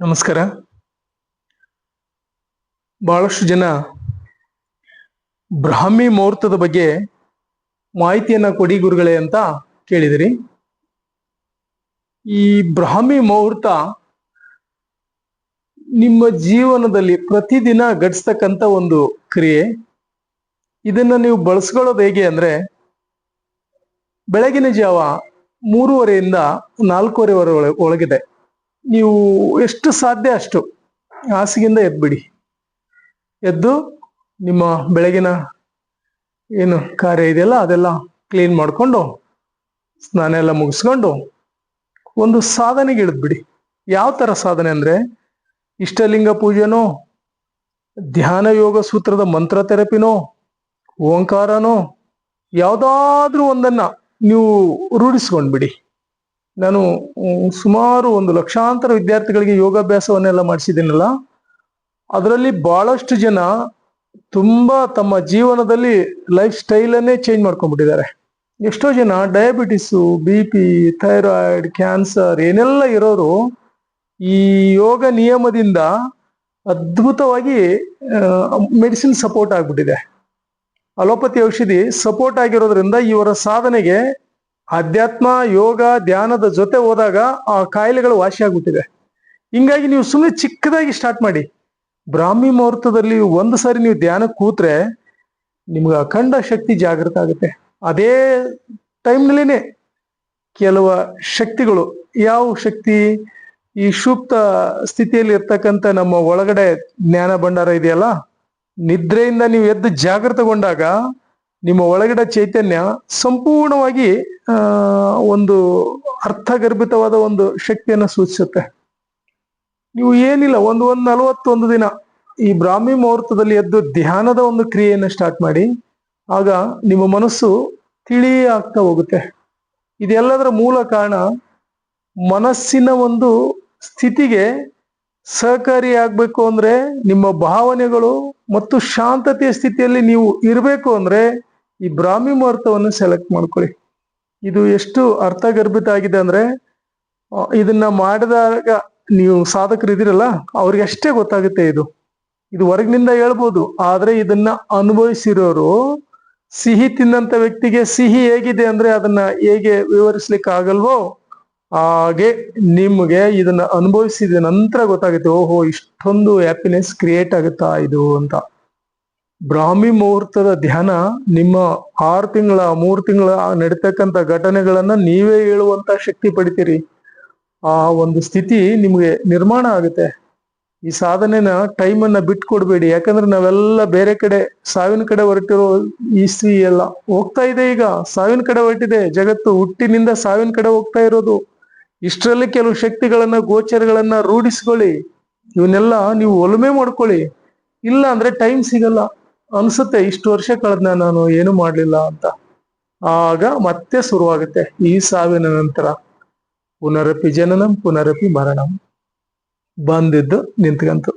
ನಮಸ್ಕಾರ. ಬಹಳಷ್ಟು ಜನ ಬ್ರಾಹ್ಮಿ ಮುಹೂರ್ತದ ಬಗ್ಗೆ ಮಾಹಿತಿಯನ್ನ ಕೊಡಿ ಗುರುಗಳೇ ಅಂತ ಕೇಳಿದಿರಿ. ಈ ಬ್ರಾಹ್ಮಿ ಮುಹೂರ್ತ ನಿಮ್ಮ ಜೀವನದಲ್ಲಿ ಪ್ರತಿದಿನ ಘಟಿಸ್ತಕ್ಕಂಥ ಒಂದು ಕ್ರಿಯೆ. ಇದನ್ನ ನೀವು ಬಳಸ್ಕೊಳ್ಳೋದು ಹೇಗೆ ಅಂದ್ರೆ, ಬೆಳಗಿನ ಜಾವ ಮೂರುವರೆಯಿಂದ ನಾಲ್ಕೂವರೆವರೆ ಒಳ- ಒಳಗಿದೆ. ನೀವು ಎಷ್ಟು ಸಾಧ್ಯ ಅಷ್ಟು ಹಾಸಿಗೆಯಿಂದ ಎದ್ಬಿಡಿ. ಎದ್ದು ನಿಮ್ಮ ಬೆಳಗಿನ ಏನು ಕಾರ್ಯ ಇದೆಯಲ್ಲ ಅದೆಲ್ಲ ಕ್ಲೀನ್ ಮಾಡಿಕೊಂಡು ಸ್ನಾನ ಎಲ್ಲ ಮುಗಿಸ್ಕೊಂಡು ಒಂದು ಸಾಧನೆಗೆ ಇಳಿದ್ಬಿಡಿ. ಯಾವ ಥರ ಸಾಧನೆ ಅಂದರೆ ಇಷ್ಟಲಿಂಗ ಪೂಜೆನೋ, ಧ್ಯಾನ ಯೋಗ ಸೂತ್ರದ ಮಂತ್ರ ಥೆರಪಿನೋ ಓಂಕಾರನೋ, ಯಾವುದಾದ್ರೂ ಒಂದನ್ನು ನೀವು ರೂಢಿಸ್ಕೊಂಡ್ಬಿಡಿ. ನಾನು ಸುಮಾರು ಒಂದು ಲಕ್ಷಾಂತರ ವಿದ್ಯಾರ್ಥಿಗಳಿಗೆ ಯೋಗಾಭ್ಯಾಸವನ್ನೆಲ್ಲ ಮಾಡಿಸಿದ್ದೀನಲ್ಲ, ಅದರಲ್ಲಿ ಬಹಳಷ್ಟು ಜನ ತುಂಬಾ ತಮ್ಮ ಜೀವನದಲ್ಲಿ ಲೈಫ್ ಸ್ಟೈಲನ್ನೇ ಚೇಂಜ್ ಮಾಡ್ಕೊಂಡ್ಬಿಟ್ಟಿದ್ದಾರೆ. ಎಷ್ಟೋ ಜನ diabetes, B P, thyroid, cancer, ಏನೆಲ್ಲ ಇರೋರು ಈ ಯೋಗ ನಿಯಮದಿಂದ ಅದ್ಭುತವಾಗಿ ಮೆಡಿಸಿನ್ ಸಪೋರ್ಟ್ ಆಗ್ಬಿಟ್ಟಿದೆ. ಅಲೋಪತಿ ಔಷಧಿ ಸಪೋರ್ಟ್ ಆಗಿರೋದ್ರಿಂದ ಇವರ ಸಾಧನೆಗೆ ಅಧ್ಯಾತ್ಮ ಯೋಗ, ಧ್ಯಾನದ ಜೊತೆ ಹೋದಾಗ ಆ ಕಾಯಿಲೆಗಳು ವಾಸಿ ಹಿಂಗಾಗಿ ನೀವು ಸುಮ್ಮನೆ ಚಿಕ್ಕದಾಗಿ ಸ್ಟಾರ್ಟ್ ಮಾಡಿ. ಬ್ರಾಹ್ಮಿ ಮುಹೂರ್ತದಲ್ಲಿ ಒಂದು ಸಾರಿ ನೀವು ಧ್ಯಾನಕ್ಕೆ ಕೂತ್ರೆ ನಿಮ್ಗೆ ಅಖಂಡ ಶಕ್ತಿ ಜಾಗೃತ ಆಗುತ್ತೆ. ಅದೇ ಟೈಮ್ನಲ್ಲಿನೇ ಕೆಲವು ಶಕ್ತಿಗಳು, ಯಾವ ಶಕ್ತಿ? ಈ ಸೂಕ್ತ ಸ್ಥಿತಿಯಲ್ಲಿ ಇರ್ತಕ್ಕಂಥ ನಮ್ಮ ಒಳಗಡೆ ಜ್ಞಾನ ಭಂಡಾರ ಇದೆಯಲ್ಲ, ನಿದ್ರೆಯಿಂದ ನೀವು ಎದ್ದು ಜಾಗೃತಗೊಂಡಾಗ ನಿಮ್ಮ ಒಳಗಡೆ ಚೈತನ್ಯ ಸಂಪೂರ್ಣವಾಗಿ ಒಂದು ಅರ್ಥಗರ್ಭಿತವಾದ ಒಂದು ಶಕ್ತಿಯನ್ನು ಸೂಚಿಸುತ್ತೆ. ನೀವು ಏನಿಲ್ಲ, ಒಂದು ಒಂದು ನಲವತ್ತೊಂದು ದಿನ ಈ ಬ್ರಾಹ್ಮಿ ಮುಹೂರ್ತದಲ್ಲಿ ಎದ್ದು ಧ್ಯಾನದ ಒಂದು ಕ್ರಿಯೆಯನ್ನು ಸ್ಟಾರ್ಟ್ ಮಾಡಿ, ಆಗ ನಿಮ್ಮ ಮನಸ್ಸು ತಿಳಿ ಆಗ್ತಾ ಹೋಗುತ್ತೆ. ಇದೆಲ್ಲದರ ಮೂಲ ಕಾರಣ ಮನಸ್ಸಿನ ಒಂದು ಸ್ಥಿತಿಗೆ ಸಹಕಾರಿಯಾಗಬೇಕು ಅಂದರೆ ನಿಮ್ಮ ಭಾವನೆಗಳು ಮತ್ತು ಶಾಂತತೆಯ ಸ್ಥಿತಿಯಲ್ಲಿ ನೀವು ಇರಬೇಕು ಅಂದ್ರೆ ಈ ಬ್ರಾಹ್ಮಿ ಮುಹೂರ್ತವನ್ನು ಸೆಲೆಕ್ಟ್ ಮಾಡ್ಕೊಳ್ಳಿ. ಇದು ಎಷ್ಟು ಅರ್ಥಗರ್ಭಿತ ಆಗಿದೆ ಅಂದ್ರೆ ಇದನ್ನ ಮಾಡಿದಾಗ ನೀವು ಸಾಧಕರು ಇದಿರಲ್ಲ ಅವ್ರಿಗೆ ಅಷ್ಟೇ ಗೊತ್ತಾಗುತ್ತೆ ಇದು. ಇದು ಹೊರಗಿನಿಂದ ಹೇಳ್ಬೋದು, ಆದ್ರೆ ಇದನ್ನ ಅನುಭವಿಸಿರೋರು ಸಿಹಿ ತಿಂದಂತ ವ್ಯಕ್ತಿಗೆ ಸಿಹಿ ಹೇಗಿದೆ ಅಂದ್ರೆ ಅದನ್ನ ಹೇಗೆ ವಿವರಿಸ್ಲಿಕ್ಕೆ ಆಗಲ್ವೋ, ಹಾಗೆ ನಿಮ್ಗೆ ಇದನ್ನ ಅನುಭವಿಸಿದ ನಂತರ ಗೊತ್ತಾಗುತ್ತೆ, ಓಹೋ, ಇಷ್ಟೊಂದು ಹ್ಯಾಪಿನೆಸ್ ಕ್ರಿಯೇಟ್ ಆಗುತ್ತಾ ಇದು ಅಂತ. ಬ್ರಾಹ್ಮಿ ಮುಹೂರ್ತದ ಧ್ಯಾನ ನಿಮ್ಮ ಆರು ತಿಂಗಳ, ಮೂರು ತಿಂಗಳ ನಡೀತಕ್ಕಂಥ ಘಟನೆಗಳನ್ನ ನೀವೇ ಹೇಳುವಂತ ಶಕ್ತಿ ಪಡಿತೀರಿ. ಆ ಒಂದು ಸ್ಥಿತಿ ನಿಮಗೆ ನಿರ್ಮಾಣ ಆಗುತ್ತೆ. ಈ ಸಾಧನೆನ ಟೈಮನ್ನ ಅನ್ನ ಬಿಟ್ಕೊಡ್ಬೇಡಿ. ಯಾಕಂದ್ರೆ ನಾವೆಲ್ಲ ಬೇರೆ ಕಡೆ, ಸಾವಿನ ಕಡೆ ಹೊರಟಿರೋ ಈ ಸ್ತ್ರೀ ಎಲ್ಲ ಹೋಗ್ತಾ ಇದೆ ಈಗ. ಸಾವಿನ ಕಡೆ ಹೊರಟಿದೆ. ಜಗತ್ತು ಹುಟ್ಟಿನಿಂದ ಸಾವಿನ ಕಡೆ ಹೋಗ್ತಾ ಇರೋದು. ಇಷ್ಟರಲ್ಲಿ ಕೆಲವು ಶಕ್ತಿಗಳನ್ನ, ಗೋಚರಗಳನ್ನ ರೂಢಿಸ್ಕೊಳ್ಳಿ. ಇವನ್ನೆಲ್ಲ ನೀವು ಒಲುಮೆ ಮಾಡ್ಕೊಳ್ಳಿ. ಇಲ್ಲ ಅಂದ್ರೆ ಟೈಮ್ ಸಿಗಲ್ಲ. ಅನ್ಸುತ್ತೆ, ಇಷ್ಟು ವರ್ಷ ಕಳೆದ್ನ ನಾನು ಏನು ಮಾಡ್ಲಿಲ್ಲ ಅಂತ. ಆಗ ಮತ್ತೆ ಶುರುವಾಗುತ್ತೆ, ಈ ಸಾವಿನ ನಂತರ. ಪುನರಪಿ ಜನನಂ, ಪುನರಪಿ ಮರಣಂ. ಬಂದಿದ್ದು ನಿಂತ್ಕಂತು.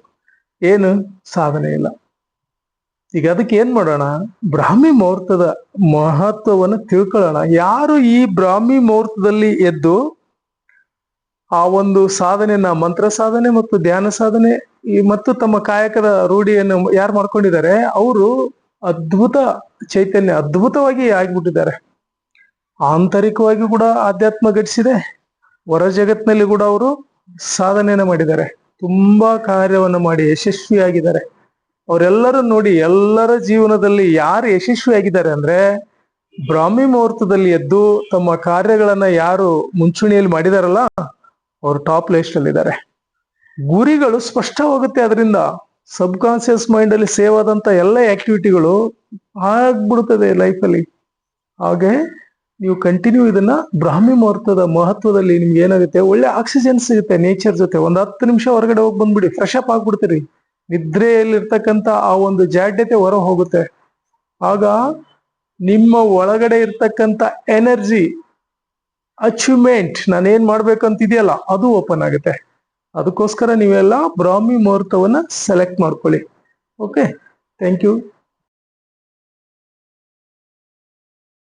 ಏನು? ಸಾಧನೆ ಇಲ್ಲ. ಈಗ ಅದಕ್ಕೆ ಏನ್ ಮಾಡೋಣ? ಬ್ರಾಹ್ಮಿ ಮುಹೂರ್ತದ ಮಹತ್ವವನ್ನು ತಿಳ್ಕೊಳ್ಳೋಣ. ಯಾರು ಈ ಬ್ರಾಹ್ಮಿ ಮುಹೂರ್ತದಲ್ಲಿ ಎದ್ದು ಆ ಒಂದು ಸಾಧನೆಯನ್ನ ಮಂತ್ರ ಸಾಧನೆ ಮತ್ತು ಧ್ಯಾನ ಸಾಧನೆ, ಈ ಮತ್ತು ತಮ್ಮ ಕಾಯಕದ ರೂಢಿಯನ್ನು ಯಾರು ಮಾಡ್ಕೊಂಡಿದ್ದಾರೆ, ಅವರು ಅದ್ಭುತ ಚೈತನ್ಯ ಅದ್ಭುತವಾಗಿ ಆಗಿಬಿಟ್ಟಿದ್ದಾರೆ. ಆಂತರಿಕವಾಗಿ ಕೂಡ ಆಧ್ಯಾತ್ಮ ಘಟಿಸಿದೆ, ಹೊರ ಜಗತ್ನಲ್ಲಿ ಕೂಡ ಅವರು ಸಾಧನೆಯನ್ನು ಮಾಡಿದ್ದಾರೆ, ತುಂಬಾ ಕಾರ್ಯವನ್ನು ಮಾಡಿ ಯಶಸ್ವಿಯಾಗಿದ್ದಾರೆ. ಅವರೆಲ್ಲರೂ ನೋಡಿ, ಎಲ್ಲರ ಜೀವನದಲ್ಲಿ ಯಾರು ಯಶಸ್ವಿಯಾಗಿದ್ದಾರೆ ಅಂದ್ರೆ, ಬ್ರಾಹ್ಮಿ ಮುಹೂರ್ತದಲ್ಲಿ ಎದ್ದು ತಮ್ಮ ಕಾರ್ಯಗಳನ್ನ ಯಾರು ಮುಂಚೂಣಿಯಲ್ಲಿ ಮಾಡಿದಾರಲ್ಲ ಅವರು ಟಾಪ್ ಲಿಸ್ಟ್ ಅಲ್ಲಿ ಇದ್ದಾರೆ ಗುರಿಗಳು ಸ್ಪಷ್ಟವಾಗುತ್ತೆ ಅದರಿಂದ. ಸಬ್ ಕಾನ್ಸಿಯಸ್ ಮೈಂಡ್ ಅಲ್ಲಿ ಸೇವ್ ಆದಂತ ಎಲ್ಲ ಆಕ್ಟಿವಿಟಿಗಳು ಆಗ್ಬಿಡುತ್ತದೆ ಲೈಫಲ್ಲಿ ಹಾಗೆ ನೀವು ಕಂಟಿನ್ಯೂ ಇದನ್ನ ಬ್ರಾಹ್ಮಿ ಮುಹೂರ್ತದ ಮಹತ್ವದಲ್ಲಿ ನಿಮ್ಗೆ ಏನಾಗುತ್ತೆ? ಒಳ್ಳೆ ಆಕ್ಸಿಜನ್ ಸಿಗುತ್ತೆ ನೇಚರ್ ಜೊತೆ. ಒಂದ್ ಹತ್ತು ನಿಮಿಷ ಹೊರಗಡೆ ಹೋಗಿ ಬಂದ್ಬಿಡಿ ಫ್ರೆಶ್ ಅಪ್ ಆಗ್ಬಿಡ್ತೀರಿ. ನಿದ್ರೆಯಲ್ಲಿರ್ತಕ್ಕಂಥ ಆ ಒಂದು ಜಾಡ್ಯತೆ ಹೊರ ಹೋಗುತ್ತೆ. ಆಗ ನಿಮ್ಮ ಒಳಗಡೆ ಇರ್ತಕ್ಕಂಥ ಎನರ್ಜಿ ಅಚೀವ್ಮೆಂಟ್ ನಾನು ಏನ್ ಮಾಡ್ಬೇಕಂತಿದೆಯಲ್ಲ, ಅದು ಓಪನ್ ಆಗುತ್ತೆ. ಅದಕ್ಕೋಸ್ಕರ ನೀವೆಲ್ಲ ಬ್ರಾಹ್ಮಿ ಮುಹೂರ್ತವನ್ನ ಸೆಲೆಕ್ಟ್ ಮಾಡ್ಕೊಳ್ಳಿ. Okay thank you